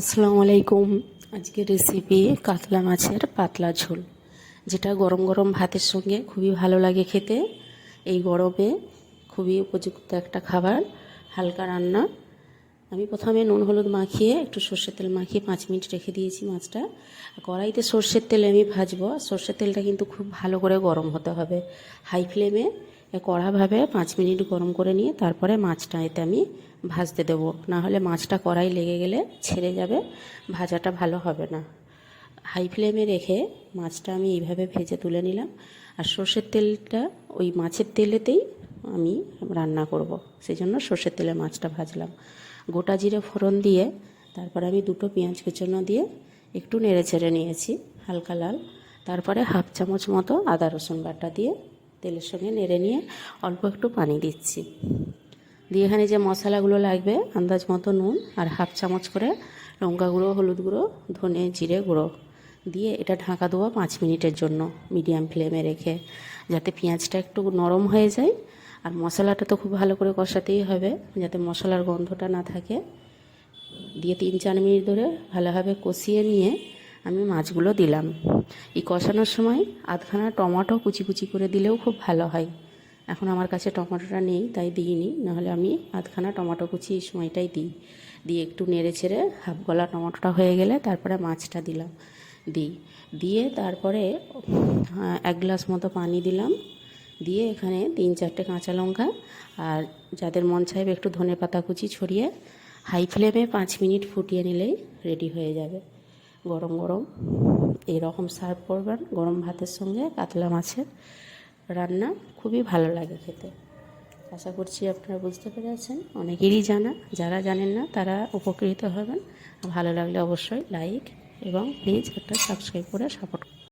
আসসালামু আলাইকুম। আজকে রেসিপি কাতলা মাছের পাতলা ঝোল, যেটা গরম গরম ভাতের সঙ্গে খুবই ভালো লাগে খেতে। এই গরমে খুবই উপযুক্ত একটা খাবার, হালকা রান্না। আমি প্রথমে নুন হলুদ মাখিয়ে, একটু সর্ষের তেল মাখিয়ে পাঁচ মিনিট রেখে দিয়েছি মাছটা। কড়াইতে সর্ষের তেলে আমি ভাজবো। সর্ষের তেলটা কিন্তু খুব ভালো করে গরম হতে হবে। হাই ফ্লেমে কড়াভাবে পাঁচ মিনিট গরম করে নিয়ে তারপরে মাছটা এতে আমি ভাজতে দেবো। না হলে মাছটা কড়াই লেগে গেলে ছেড়ে যাবে, ভাজাটা ভালো হবে না। হাই ফ্লেমে রেখে মাছটা আমি এইভাবে ভেজে তুলে নিলাম আর সর্ষের তেলটা ওই মাছের তেলেতেই আমি রান্না করব। সেই জন্য সর্ষের তেলে মাছটা ভাজলাম। গোটা জিরে ফোড়ন দিয়ে তারপরে আমি দুটো পেঁয়াজ কুচনো দিয়ে একটু নেড়ে ছেড়ে নিয়েছি, হালকা লাল। তারপরে হাফ চামচ মতো আদা রসুন বাটা দিয়ে তেলের সঙ্গে নেড়ে নিয়ে অল্প একটু পানি দিচ্ছি। দিয়ে এখানে যে মশলাগুলো লাগবে, আন্দাজ মতো নুন আর হাফ চামচ করে লঙ্কা গুঁড়ো, হলুদ গুঁড়ো, ধনে জিরে গুঁড়ো দিয়ে এটা ঢাকা দেওয়া পাঁচ মিনিটের জন্য মিডিয়াম ফ্লেমে রেখে যাতে পেঁয়াজটা একটু নরম হয়ে যায়। আর মশলাটা তো খুব ভালো করে কষাতেই হবে, যাতে মশলার গন্ধটা না থাকে। দিয়ে তিন চার মিনিট ধরে ভালোভাবে কষিয়ে নিয়ে আমি মাছগুলো দিলাম। এই কষানোর সময় আধখানা টমেটো কুচি কুচি করে দিলেও খুব ভালো হয়। এখন আমার কাছে টমেটোটা নেই, তাই দিইনি। নাহলে আমি আধখানা টমেটো কুচি এই সময়টাই দিই। দিয়ে একটু নেড়ে ছেড়ে হাফ গলা টমেটোটা হয়ে গেলে তারপরে মাছটা দিলাম, দিই। দিয়ে তারপরে এক গ্লাস মতো পানি দিলাম। দিয়ে এখানে তিন চারটে কাঁচা লঙ্কা আর যাদের মন চাইবে একটু ধনে পাতা কুচি ছড়িয়ে হাই ফ্লেমে পাঁচ মিনিট ফুটিয়ে নিলেই রেডি হয়ে যাবে। গরম গরম। এইরকম সার্ভ করবেন গরম ভাতের সঙ্গে কাতলা মাছের রান্না। খুবই ভালো লাগে খেতে। আশা করছি আপনারা বুঝতে পেরেছেন। অনেকেরই জানা, যারা জানেন না, তারা উপকৃত হবেন। ভালো লাগলে অবশ্যই লাইক এবং প্লিজ একটা সাবস্ক্রাইব করে সাপোর্ট